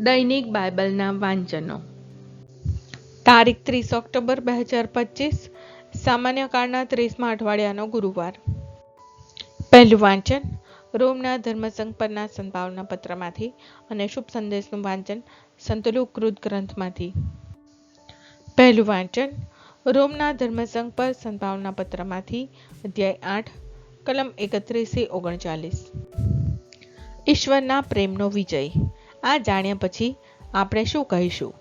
દૈનિક બાઇબલના વાંચનો. તારીખ ત્રીસ ઓક્ટોબર બે હજાર પચીસ, સામાન્ય કાળના ત્રીસમાં અઠવાડિયાનો ગુરુવાર. પહેલું વાંચન, રોમના ધર્મસંઘ પરના સંભાવના પત્રમાંથી અને શુભ સંદેશનું વાંચન સંતલુકૃત ગ્રંથમાંથી. પહેલું વાંચન, રોમના ધર્મસંઘ પર સંભાવના પત્રમાંથી, અધ્યાય આઠ, કલમ એકત્રીસથી ઓગણચાલીસ. ઈશ્વરના પ્રેમનો વિજય. આ જાણ્યા પછી આપણે શું કહીશું?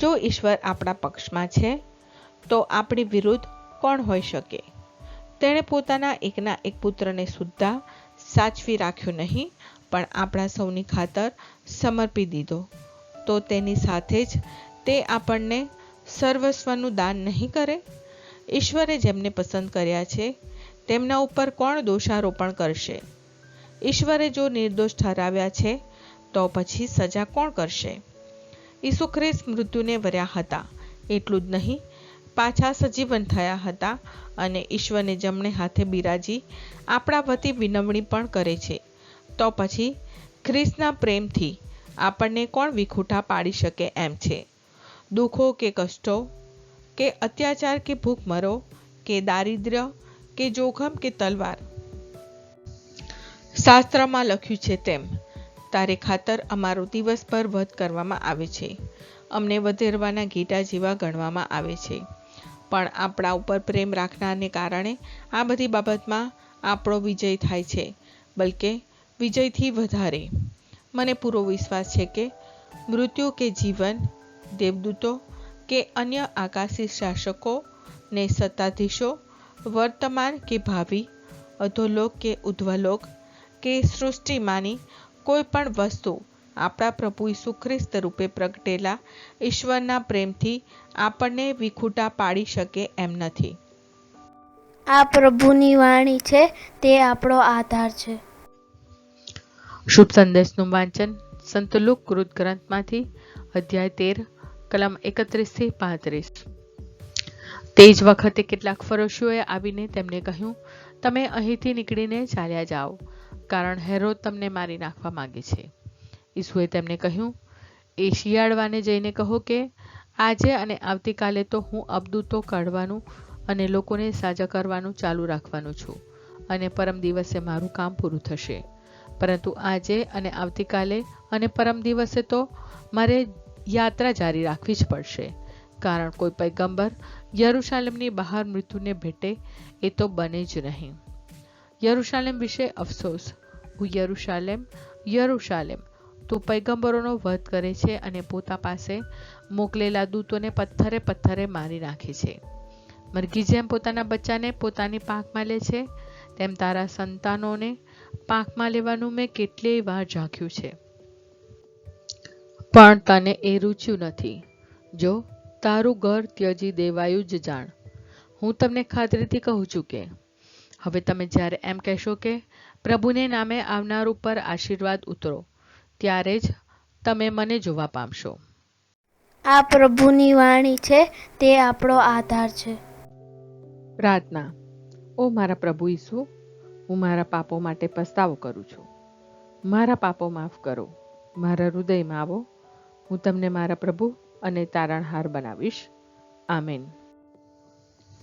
જો ઈશ્વર આપણા પક્ષમાં છે, તો આપણી વિરુદ્ધ કોણ હોઈ શકે? તેણે પોતાના એકના એક પુત્રને સુદ્ધા સાચવી રાખ્યું નહીં, પણ આપણા સૌની ખાતર સમર્પી દીધો. તો તેની સાથે જ તે આપણને સર્વસ્વનું દાન નહીં કરે? ઈશ્વરે જેમને પસંદ કર્યા છે, તેમના ઉપર કોણ દોષારોપણ કરશે? ઈશ્વરે જો નિર્દોષ ઠરાવ્યા છે તો પછી સજા કોણ કરશે? ઈસુ ખ્રિસ્ત મૃત્યુને વર્યા હતા. એટલું જ નહીં, પાછા સજીવન થયા હતા અને ઈશ્વરને જમણે હાથે બિરાજી આપણા વતી વિનવણી પણ કરે છે. તો પછી ખ્રિસ્તના પ્રેમથી આપણને કોણ વિખૂટા પાડી શકે એમ છે? દુઃખો કે કષ્ટો, કે અત્યાચાર કે ભૂખમરો, કે દારિદ્ર્ય, કે જોખમ કે તલવાર? શાસ્ત્રમાં લખ્યું છે તેમ તારે ખાતર અમારો દિવસભર વધ કરવામાં આવે છે. અમને વધેરવાના ગીટા જેવા ગણવામાં આવે છે. પણ આપણા ઉપર પ્રેમ રાખનારને કારણે આ બધી બાબતમાં આપણો વિજય થાય છે. બલકે, વિજયથી વધારે. મને પૂરો વિશ્વાસ છે કે મૃત્યુ કે જીવન, દેવદૂતો કે અન્ય આકાશી શાસકો ને સત્તાધીશો, વર્તમાન કે ભાવિ, અધોલોક કે ઉધ્વલોક કે સૃષ્ટિમાંની કોઈ પણ વસ્તુ આપણા પ્રભુ ઈસુ ખ્રિસ્ત રૂપે પ્રગટેલા ઈશ્વરના પ્રેમથી આપણને વિખૂટા પાડી શકે એમ નથી. આ પ્રભુની વાણી છે તે આપણો આધાર છે. શુભ સંદેશનું વાંચન સંત લુક કૃત ગ્રંથમાંથી અધ્યાય તેર કલમ એકત્રીસથી પાંત્રીસ. તે જ વખતે કેટલાક ફરોશીઓએ આવીને તેમને કહ્યું તમે અહીંથી નીકળીને ચાલ્યા જાઓ. કારણ હેરોદ તમને મારી નાખવા માગે છે. ઈસુએ તેમને કહ્યું એ શિયાળવાને જઈને કહો કે, આજે અને આવતીકાલે તો હું અબદૂતો કાઢવાનું અને લોકોને સાજા કરવાનું ચાલુ રાખવાનું છું અને પરમ દિવસે મારું કામ પૂરું થશે. પરંતુ આજે અને આવતીકાલે અને પરમ દિવસે તો મારે યાત્રા જારી રાખવી જ પડશે. કારણ કોઈ પૈગંબર યરુશાલેમની બહાર મૃત્યુને ભેટે એ તો બને જ નહીં. યરુશાલેમ વિશે અફસોસ. હું યરુશાલેમ યરુશાલેમ. તું પૈગંબરોનો વધ કરે છે અને પોતા પાસે મોકલેલા દૂતોને પથ્થરે પથ્થરે મારી નાખે છે. મરઘી જેમ પોતાના બચ્ચાને પોતાની પાંખમાં લે છે, તેમ તારા સંતાનોને પાંખમાં લેવાનું મેં કેટલીય વાર ઝાંખ્યું છે. પણ તને એ રૂચ્યું નથી. જો, તારું ઘર ત્યજી દેવાયું જ જાણ. હું તમને ખાતરીથી કહું છું કે હવે તમે જ્યારે એમ કહેશો કે પ્રભુને નામે આવનાર ઉપર આશીર્વાદ ઉતરો ત્યારે જ તમે મને જોવા પામશો. આ પ્રભુની વાણી છે તે આપણો આધાર છે. પ્રાર્થના. ઓ મારા પ્રભુ ઈસુ હું મારા પાપો માટે પસ્તાવો કરું છું. મારા પાપો માફ કરો. મારા હૃદયમાં આવો. હું તમને મારા પ્રભુ અને તારણહાર બનાવીશ. આમેન.